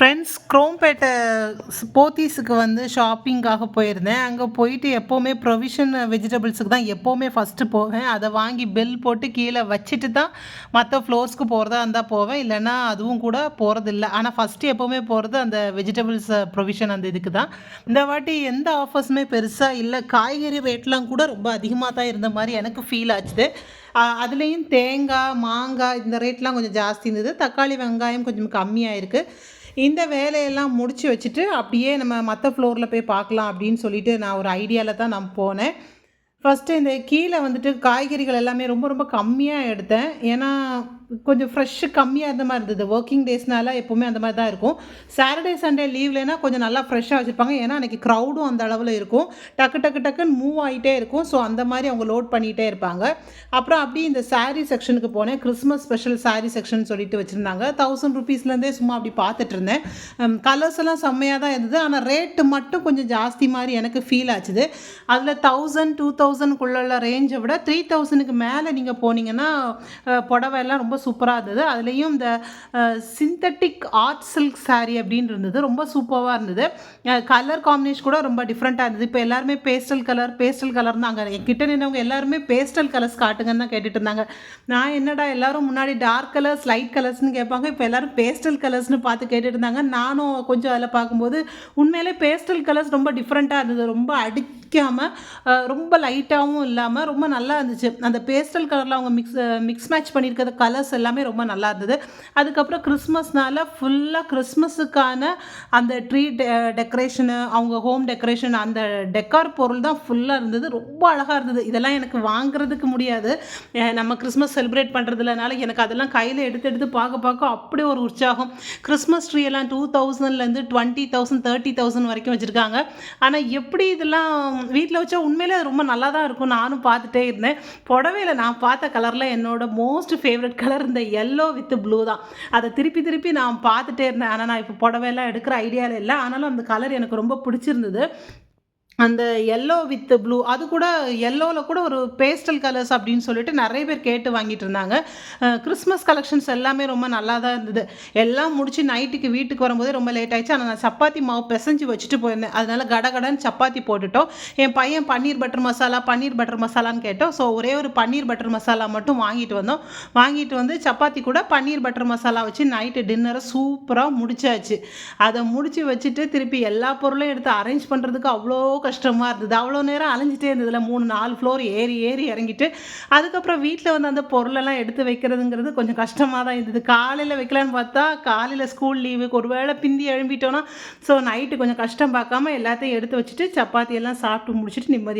Friends Chromepet ஸ் போத்தீஸுக்கு வந்து ஷாப்பிங்காக போயிருந்தேன். அங்கே போயிட்டு எப்போவுமே ப்ரொவிஷன் வெஜிடபிள்ஸுக்கு தான் எப்போவுமே ஃபஸ்ட்டு போவேன். அதை வாங்கி பில் போட்டு கீழே வச்சுட்டு தான் மற்ற ஃப்ளோர்ஸ்க்கு போகிறதா இருந்தால் போவேன். இல்லைன்னா அதுவும் கூட போகிறதில்ல ஆனால் ஃபஸ்ட்டு எப்போவுமே போகிறது அந்த வெஜிடபிள்ஸ் ப்ரொவிஷன் அந்த இதுக்கு தான். இந்த வாட்டி எந்த ஆஃபர்ஸுமே பெருசாக இல்லை. காய்கறி ரேட்லாம் கூட ரொம்ப அதிகமாக தான் இருந்த மாதிரி எனக்கு ஃபீல் ஆச்சுது. அதுலேயும் தேங்காய் மாங்காய் இந்த ரேட்லாம் கொஞ்சம் ஜாஸ்தி இருந்தது. தக்காளி வெங்காயம் கொஞ்சம் கம்மியாக இருக்குது இந்த வேலையெல்லாம் முடிச்சு வச்சுட்டு அப்படியே நம்ம மற்ற ஃப்ளோரில் போய் பார்க்கலாம் அப்படின்னு சொல்லிட்டு நான் ஒரு ஐடியாவில் தான் நான் போனேன். ஃபஸ்ட்டு இந்த கீழே வந்துட்டு காய்கறிகள் எல்லாமே ரொம்ப ரொம்ப கம்மியாக எடுத்தேன். ஏன்னா கொஞ்சம் ஃப்ரெஷ்ஷு கம்மியாக இருந்த மாதிரி இருந்தது. ஒர்க்கிங் டேஸ்னால எப்போவுமே அந்த மாதிரி தான் இருக்கும். சாட்டர்டே சண்டே லீவ்லனா கொஞ்சம் நல்லா ஃப்ரெஷ்ஷாக வச்சுருப்பாங்க. ஏன்னா அன்றைக்கி க்ரௌடும் அந்த அளவில் இருக்கும். டக்கு டக்கு டக்குன்னு மூவ் ஆகிட்டே இருக்கும். ஸோ அந்த மாதிரி அவங்க லோட் பண்ணிகிட்டே இருப்பாங்க. அப்புறம் அப்படியே இந்த சாரீ செக்ஷனுக்கு போனேன். கிறிஸ்மஸ் ஸ்பெஷல் சாரீ செக்ஷன் சொல்லிட்டு வச்சுருந்தாங்க. தௌசண்ட் ருபீஸ்லேருந்தே சும்மா அப்படி பார்த்துட்டு இருந்தேன். கலர்ஸ் எல்லாம் செம்மையாக தான் இருந்தது. ஆனால் ரேட்டு மட்டும் கொஞ்சம் ஜாஸ்தி மாதிரி எனக்கு ஃபீல் ஆச்சுது. அதில் தௌசண்ட் டூ தௌசண்ட் தௌசண்ட்குள்ள ரேஞ்சை விட த்ரீ தௌசண்ட்க்கு மேலே நீங்கள் போனீங்கன்னா புடவை எல்லாம் ரொம்ப சூப்பராக இருந்தது. அதுலேயும் இந்த சிந்தட்டிக் ஆர்ட் சில்க் சாரீ அப்படின்னு இருந்தது. ரொம்ப சூப்பராக இருந்தது. கலர் காம்பினேஷன் கூட ரொம்ப டிஃப்ரெண்ட்டாக இருந்தது. இப்போ எல்லாருமே பேஸ்டல் கலர் பேஸ்டல் கலர் தான் அங்கே. கிட்ட நின்றவங்க எல்லாருமே பேஸ்டல் கலர்ஸ் காட்டுங்கன்னு தான் கேட்டுட்டு இருந்தாங்க. நான் என்னடா எல்லாரும் முன்னாடி டார்க் கலர்ஸ் லைட் கலர்ஸ்னு கேட்பாங்க. இப்போ எல்லாரும் பேஸ்டல் கலர்ஸ்னு பார்த்து கேட்டுட்டு இருந்தாங்க. நானும் கொஞ்சம் அதில் பார்க்கும்போது உண்மையிலே பேஸ்டல் கலர்ஸ் ரொம்ப டிஃப்ரெண்ட்டாக இருந்தது. ரொம்ப அடிக்காமல் ரொம்ப லைட் லைட்டாகவும் இல்லாமல் ரொம்ப நல்லா இருந்துச்சு. அந்த பேஸ்டல் கலரில் அவங்க மிக்ஸ் மிக்ஸ் மேட்ச் பண்ணியிருக்கிற கலர்ஸ் எல்லாமே ரொம்ப நல்லா இருந்தது. அதுக்கப்புறம் கிறிஸ்மஸ்னால ஃபுல்லாக கிறிஸ்மஸுக்கான அந்த ட்ரீ டெ டெக்கரேஷனு அவங்க ஹோம் டெக்கரேஷன் அந்த டெக்கார் பொருள் தான் ஃபுல்லாக இருந்தது. ரொம்ப அழகாக இருந்தது. இதெல்லாம் எனக்கு வாங்குறதுக்கு முடியாது. நம்ம கிறிஸ்மஸ் செலிப்ரேட் பண்ணுறதுலனால எனக்கு அதெல்லாம் கையில் எடுத்து எடுத்து பார்க்க பார்க்க அப்படி ஒரு உற்சாகம். கிறிஸ்மஸ் ட்ரீ எல்லாம் டூ தௌசண்ட்லேருந்து டுவெண்ட்டி தௌசண்ட் தேர்ட்டி தௌசண்ட் வரைக்கும் வச்சுருக்காங்க. ஆனால் எப்படி இதெல்லாம் வீட்டில் வச்சா உண்மையிலே ரொம்ப நல்லா தான் இருக்கும். நானும் பார்த்துட்டே இருந்தேன். புடவையில் நான் பார்த்த கலரில் என்னோட மோஸ்ட் ஃபேவரட் கலர் இந்த எல்லோ வித் ப்ளூ தான். அதை திருப்பி திருப்பி நான் பார்த்துட்டே இருந்தேன். ஆனால் நான் இப்போ புடவையெல்லாம் எடுக்கிற ஐடியாவில் இல்லை. ஆனாலும் அந்த கலர் எனக்கு ரொம்ப பிடிச்சிருந்தது. அந்த எல்லோ வித் ப்ளூ அது கூட எல்லோவில் கூட ஒரு பேஸ்டல் கலர்ஸ் அப்படின்னு சொல்லிட்டு நிறைய பேர் கேட்டு வாங்கிட்டு இருந்தாங்க. கிறிஸ்மஸ் கலெக்ஷன்ஸ் எல்லாமே ரொம்ப நல்லா தான் இருந்தது. எல்லாம் முடிச்சு நைட்டுக்கு வீட்டுக்கு வரும்போதே ரொம்ப லேட் ஆயிடுச்சு. ஆனால் நான் சப்பாத்தி மாவு பிசைஞ்சு வச்சுட்டு போயிருந்தேன். அதனால கடகடன்னு சப்பாத்தி போட்டுட்டோம். என் பையன் பன்னீர் பட்டர் மசாலா பன்னீர் பட்டர் மசாலான்னு கேட்டோம். ஸோ ஒரே ஒரு பன்னீர் பட்டர் மசாலா மட்டும் வாங்கிட்டு வந்தோம். வாங்கிட்டு வந்து சப்பாத்தி கூட பன்னீர் பட்டர் மசாலா வச்சு நைட்டு டின்னரை சூப்பராக முடிச்சாச்சு. அதை முடிச்சு வச்சுட்டு திருப்பி எல்லா பொருளும் எடுத்து அரேஞ்ச் பண்ணுறதுக்கு அவ்வளோ கஷ்டமாக இருந்தது. அவ்வளோ நேரம் அலைஞ்சிட்டே இருந்ததுல. மூணு நாலு ஃப்ளோர் ஏறி ஏறி இறங்கிட்டு அதுக்கப்புறம் வீட்டில் வந்து அந்த பொருளெல்லாம் எடுத்து வைக்கிறதுங்கிறது கொஞ்சம் கஷ்டமாக தான் இருந்தது. காலையில் வைக்கலான்னு பார்த்தா காலையில் ஸ்கூல் லீவுக்கு ஒரு வேளை பிந்தி எழும்பிட்டோன்னா ஸோ நைட்டு கொஞ்சம் கஷ்டம் பார்க்காம எல்லாத்தையும் எடுத்து வச்சுட்டு சப்பாத்தி எல்லாம் சாப்பிட்டு முடிச்சுட்டு நிம்மதியாக